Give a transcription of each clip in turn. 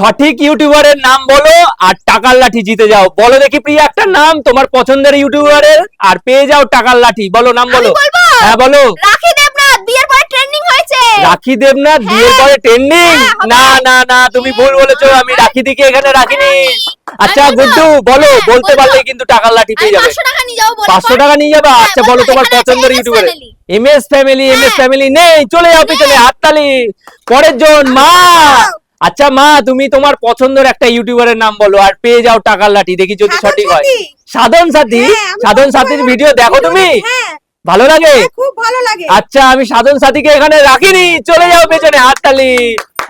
সঠিক ইউটিউবারের নাম বলো আর টাকার লাঠি জিতে যাও। বলো দেখি প্রিয়া একটা নাম তোমার পছন্দের ইউটিউবারের আর পেয়ে যাও টাকার লাঠি। বলো নাম বলো। হ্যাঁ বলো। রাখি দেবনাথ বিয়ের পরে ট্রেন্ডিং হয়েছে। রাখি দেবনাথ বিয়ের পরে ট্রেন্ডিং হ্যাঁ, না না না তুমি ভুল বলেছ আমি রাখি দিকে এখানে রাখিনি। আচ্ছা গুড্ডু বলো হ্যাঁ, বলতে পারলে কিন্তু টাকার লাঠি পেয়ে যাবে। 500 টাকা নিয়ে যাব পাঁচশো টাকা নিয়ে যাবা? হ্যাঁ, আচ্ছা বলো তোমার পছন্দের YouTuber M S family M S হ্যাঁ। ফ্যামিলি নেই চলে যাও পিছনে হাততালি। পরের জন মা। আচ্ছা মা তুমি তোমার পছন্দের একটা ইউটিউবারের নাম বলো আর পেয়ে যাও টাকার লাঠি দেখি যদি সঠিক হয়। সাধন সাথী? হ্যাঁ, সাধন সাথীর ভিডিও দেখো তুমি? হ্যাঁ। ভালো লাগে? হ্যাঁ, খুব ভালো লাগে। আচ্ছা আমি সাধন সাথীকে এখানে রাখিনি। চলে যাও পেছনে হাততালি।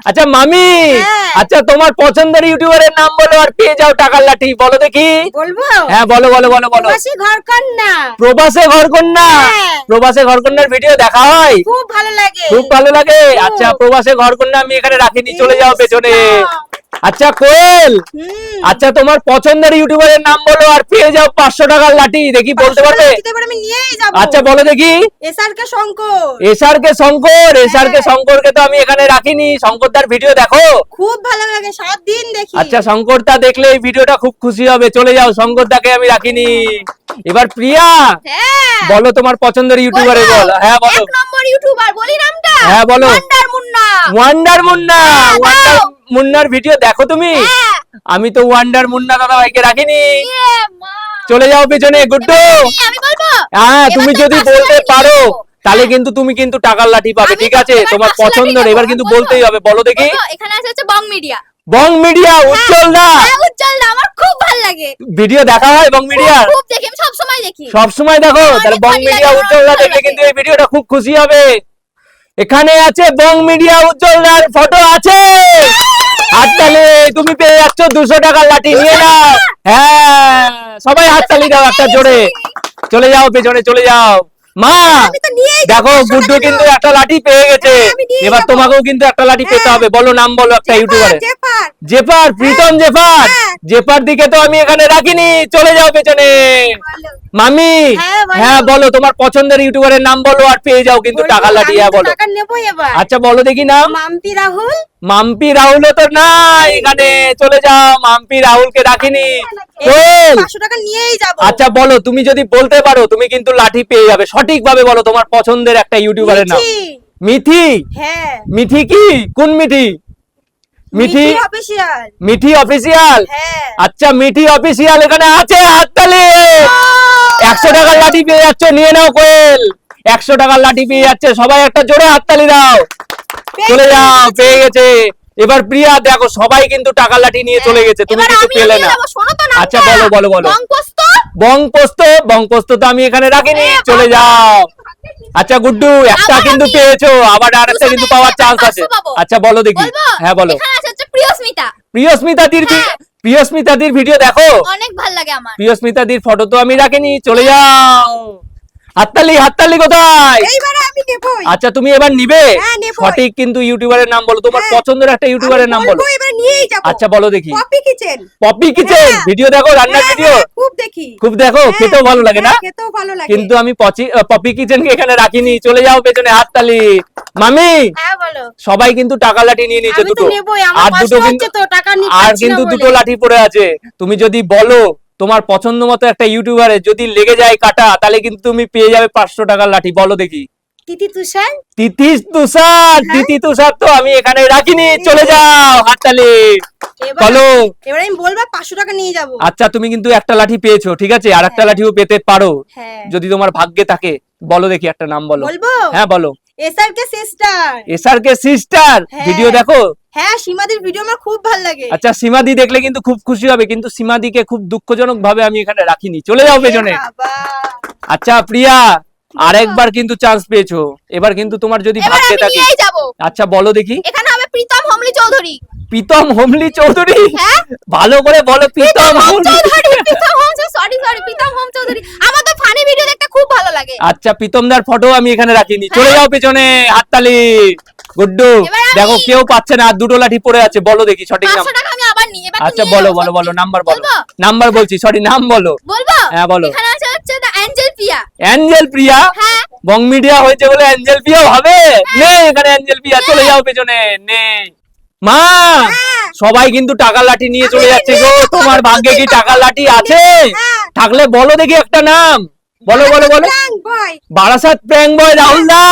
আচ্ছা মামি! হ্যাঁ। আচ্ছা তোমার পছন্দের ইউটিউবারের নাম বলো আর পেয়ে যাও টাকার লাঠি। বলো দেখি। বলব? হ্যাঁ বলো বলো বলো বলো। প্রবাসী ঘর কন্যা প্রবাসে ঘরকন্যা? হ্যাঁ। প্রবাসে ঘরকন্যার ভিডিও দেখা হয়? খুব ভালো লাগে। খুব ভালো লাগে। আচ্ছা প্রবাসে ঘরকন্যা আমি এখানে রাখিনি। চলে যাও পেছনে। আচ্ছা কোয়েল! আচ্ছা তোমার পছন্দের ইউটিউবারের নাম বলো আর পেয়ে যাও পাঁচশো টাকার লাঠি দেখি বলতে পারবে? আচ্ছা বলো দেখি। SR K Shankar. SR K Shankar SR K শঙ্করকে তো আমি এখানে রাখিনি। শঙ্করদার ভিডিও দেখো। খুব ভালো লাগে সাত দিন দেখি। আচ্ছা শঙ্করদা দেখলে এই ভিডিওটা খুব খুশি হবে। চলে যাও শঙ্কর শঙ্করদাকে আমি রাখিনি। এবার প্রিয়া হ্যাঁ। বলো তোমার পছন্দের ইউটিউবারে? বলো। হ্যাঁ বলো। এক নম্বর ইউটিউবার বলি নামটা? হ্যাঁ, বলো। ওয়ান্ডার মুন্না ওয়ান্ডার মুন্না হ্যাঁ। মুন্নার ভিডিও দেখো তুমি? হ্যাঁ। আমি তো ওয়ান্ডার মুন্না দাদা ভাইকে রাখিনি চলে যাও পেছনে গুড্ডু। হ্যাঁ তুমি যদি বলতে পারো তাহলে হ্যাঁ। কিন্তু তুমি কিন্তু টাকার লাঠি পাবে ঠিক আছে? তোমার নেব, এবার কিন্তু বলতেই হবে বলো দেখি। এখানে আছে হচ্ছে বং মিডিয়া। বং মিডিয়া উজ্জ্বল দা। হ্যাঁ উজ্জ্বল দা আমার খুব ভালো লাগে। ভিডিও দেখা হয় বং মিডিয়া খুব- দেখি আমি সব সময় দেখি। সব সময় দেখো তাহলে বং মিডিয়া উজ্জ্বল আমার দেখলে কিন্তু এই ভিডিওটা খুব খুশি হবে। এখানে আছে বং মিডিয়া উজ্জ্বল দার ফটো আছে। হাততালি, তুমি পেয়ে যাচ্ছ দুশো টাকার লাঠি, নিয়ে নাও। হ্যাঁ সবাই হাততালি দাও একটা জোরে। চলে যাও পেছনে, চলে যাও। মা দেখো গুড্ডু কিন্তু একটা লাঠি পেয়ে গেছে। হ্যাঁ, এবার তোমাকেও কিন্তু একটা লাঠি পেতে হ্যাঁ। হবে। বলো নাম বলো একটা ইউটিউবারে জেফার, জেপার প্রীতম জেপার হ্যাঁ। জেপার দিকে তো আমি এখানে রাখিনি। চলে যাও পেছনে। মামি হ্যাঁ, বলো। হ্যাঁ তোমার পছন্দের ইউটিউবারের নাম বলো আর পেয়ে যাও কিন্তু টাকা লাঠি হ্যাঁ বলো। আচ্ছা বলো দেখি নাম। মাম্পি রাহুল। মাম্পি রাহুলও তো নাই এখানে। চলে যাও মাম্পি রাহুলকে রাখিনি। আচ্ছা বলো তুমি যদি বলতে পারো তুমি কিন্তু লাঠি পেয়ে যাবে। সঠিক ভাবে বলো তোমার পছন্দের একটা ইউটিউবারের নাম। মিঠি। মিথি হ্যাঁ। মিঠি কি? কোন মিঠি? মিঠি? অফিসিয়াল মিঠি অফিসিয়াল হ্যাঁ। আচ্ছা মিঠি অফিসিয়াল এখানে আছে হাততালি! একশো টাকার লাঠি পেয়ে যাচ্ছে নিয়ে নাও কোয়েল। একশো টাকার লাঠি পেয়ে যাচ্ছে সবাই একটা জোরে হাততালি দাও। চলে যাও পেয়ে গেছে। এবার প্রিয়া দেখো সবাই কিন্তু টাকা লাঠি নিয়ে চলে গেছে তুমি কিন্তু পেলে না। আচ্ছা, বলো, বলো, বলো। বংপোস্ত? বংপোস্ত তো আমি এখানে রাখিনি চলে যাও। আচ্ছা গুড্ডু একটা কিন্তু পেয়েছ আবার আরেকটা কিন্তু পাওয়ার চান্স আছে। আচ্ছা বলো দেখি। হ্যাঁ বলো। এখানে আছে হচ্ছে প্রিয়স্মিতা। প্রিয়স্মিতাদির হ্যাঁ। প্রিয়স্মিতাদির ভিডিও দেখো। অনেক ভালো লাগে আমার। প্রিয়স্মিতাদির ফটো তো আমি রাখিনি চলে যাও। হাততালি হাততালি কোথায়? আমি আচ্ছা তুমি এবার নিবে? হ্যাঁ, সঠিক কিন্তু ইউটিউবারের নাম বলো তোমার হ্যাঁ। পছন্দের একটা ইউটিউবারের নাম বলো। এবার নিয়েই যাব। আচ্ছা বলো দেখি। Poppy kitchen. পপি কিচেন হ্যাঁ। ভিডিও দেখো রান্নার ভিডিও। খুব দেখি। খুব দেখো খেতেও ভালো লাগে না? খেতেও ভালো লাগে। কিন্তু আমি পপি কিচেনকে এখানে রাখিনি। চলে যাও পেছনে হাততালি। মামি হ্যাঁ বলো। সবাই কিন্তু টাকা লাঠি নিয়ে নিয়েছে দুটো। আর দুটো কিন্তু আর কিন্তু দুটো লাঠি পড়ে আছে। তুমি যদি বলো তোমার পছন্দ মতো একটা ইউটিউবারে যদি লেগে যায় কাটা তাহলে কিন্তু তুমি পেয়ে যাবে পাঁচশো টাকার লাঠি। বলো দেখি। তিথি তুষার? তুষার! তিথি তুষার তো আমি এখানে রাখিনি। চলে যাও হাততালি। বলো। এবার আমি বলব পাঁচশো টাকা নিয়ে যাব। আচ্ছা তুমি কিন্তু একটা লাঠি পেয়েছ ঠিক আছে? আর একটা লাঠিও পেতে পারো হ্যাঁ। যদি তোমার ভাগ্যে থাকে। বলো দেখি একটা নাম বলো। বলব? হ্যাঁ বলো। SR K sister SRK sister. Video দেখো। হ্যাঁ সীমাদির ভিডিও আমার খুব ভালো লাগে। আচ্ছা সীমাদি দেখলে কিন্তু খুব খুশি হবে কিন্তু সীমাদিকে খুব দুঃখজনক ভাবে আমি এখানে রাখিনি। চলে যাও পেছনে। আচ্ছা প্রিয়া। আরেকবার কিন্তু চান্স পেয়েছ। এবার কিন্তু তোমার যদি ভাগ্যে থাকে আচ্ছা বলো দেখি। এখানে হবে প্রীতম হোমলি চৌধুরী। প্রীতম হোমলি চৌধুরী? হ্যাঁ? ভালো করে বলো Pritam homely Chowdhury Pritam home sorry sorry Pritam home Chowdhury. আমার তো ফানি ভিডিও দেখতে খুব ভালো লাগে। আচ্ছা প্রীতমদার ফটো আমি এখানে রাখিনি। চলে যাও পেছনে হাততালি। গুড্ডু দেখো কেউ পাচ্ছে না আর দুটো লাঠি পড়ে আছে। বলো দেখি সঠিক নাম আচ্ছা বলো বলো বলো। নাম্বার বলো। নাম্বার বলছি সরি নাম বলো। বলব? হ্যাঁ, বলো। এখানে আছে হচ্ছে the angel Piya angel Priya? হ্যাঁ। বং মিডিয়া হয়েছে বলে অ্যাঞ্জেল পিয়া হবে? নেই এখানে অ্যাঞ্জেল পিয়া চলে যাও পেছনে নেই মা সবাই কিন্তু টাকার লাঠি নিয়ে চলে যাচ্ছে গো। তোমার ভাগ্যে কি টাকার লাঠি আছে? থাকলে বলো দেখি একটা নাম। বলো বলো বলো। বারাসাত প্র্যাঙ্ক বয় রাহুল দা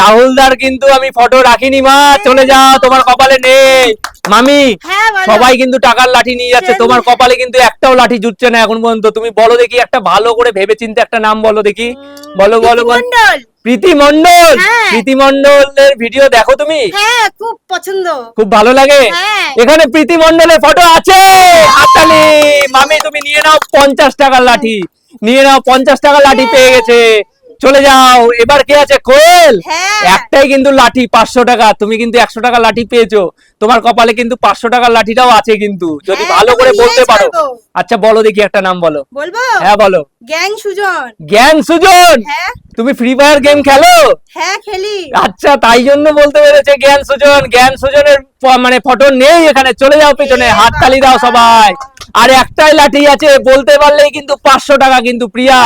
রাহুল দার কিন্তু আমি ফটো রাখিনি মা। চলে যাও তোমার কপালে নেই। মামি হ্যাঁ সবাই কিন্তু টাকার লাঠি নিয়ে যাচ্ছে। তোমার কপালে কিন্তু একটাও লাঠি জুটছে না এখন পর্যন্ত। তুমি বলো দেখি একটা ভালো করে ভেবে চিন্তে একটা নাম বলো দেখি। বলো বলো প্রীতি মন্ডল হ্যাঁ। প্রীতি মন্ডলের ভিডিও দেখো তুমি? হ্যাঁ খুব পছন্দ। খুব ভালো লাগে? হ্যাঁ। এখানে প্রীতি মন্ডলের ফটো আছে। হাততালি মামি তুমি নিয়ে নাও পঞ্চাশ টাকার লাঠি। নিয়ে নাও পঞ্চাশ টাকার লাঠি পেয়ে গেছে। চলে যাও। এবার কে আছে? কোয়েল। হ্যাঁ। একটাই কিন্তু লাঠি পাঁচশো টাকা। তুমি কিন্তু একশো টাকা লাঠি পেয়েছ। তোমার কপালে কিন্তু পাঁচশো টাকার লাঠিটাও আছে কিন্তু। যদি হ্যাঁ, ভালো করে বলতে পারো। আচ্ছা বলো দেখি একটা নাম বলো। বলব? হ্যাঁ বলো। গ্যাং সুজন। গ্যাং সুজন? হ্যাঁ। তুমি ফ্রি ফায়ার গেম খেলো? হ্যাঁ খেলি। আচ্ছা তাই জন্য বলতে পেরেছে জ্ঞান সুজন। জ্ঞান সুজনের মানে ফটো নেই এখানে। চলে যাও পেছনে এ হাত তালি দাও সবাই। আর একটাই লাঠি আছে বলতে পারলেই কিন্তু পাঁচশো টাকা কিন্তু প্রিয়া।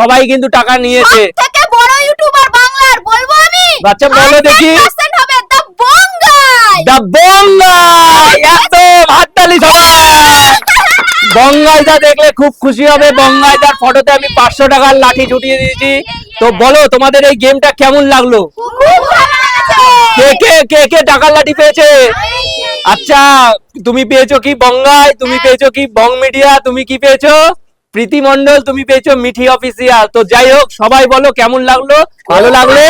সবাই কিন্তু টাকা নিয়েছে। থেকে বড় ইউটিউবার বাংলার বলব আমি। বাচ্চা বলো দেখি। হবে দ্য বঙ্গাই একদম হাততালি সবাই। বঙ্গাইদা দেখলে খুব খুশি হবে। বঙ্গাইদার ফটোতে আমি পাঁচশো টাকার লাঠি ছুটিয়ে দিয়েছি। তো বলো, তোমাদের এই গেমটা কেমন লাগল? কে কে কে কে টাকার লাঠি পেয়েছে? আচ্ছা তুমি পেয়েছ কি বঙ্গাই? তুমি পেয়েছ কি বং মিডিয়া তুমি কি পেয়েছ? প্রীতি মন্ডল তুমি পেয়েছ মিঠি অফিসিয়াল তো যাই হোক, সবাই বলো কেমন লাগল? ভালো লাগলে?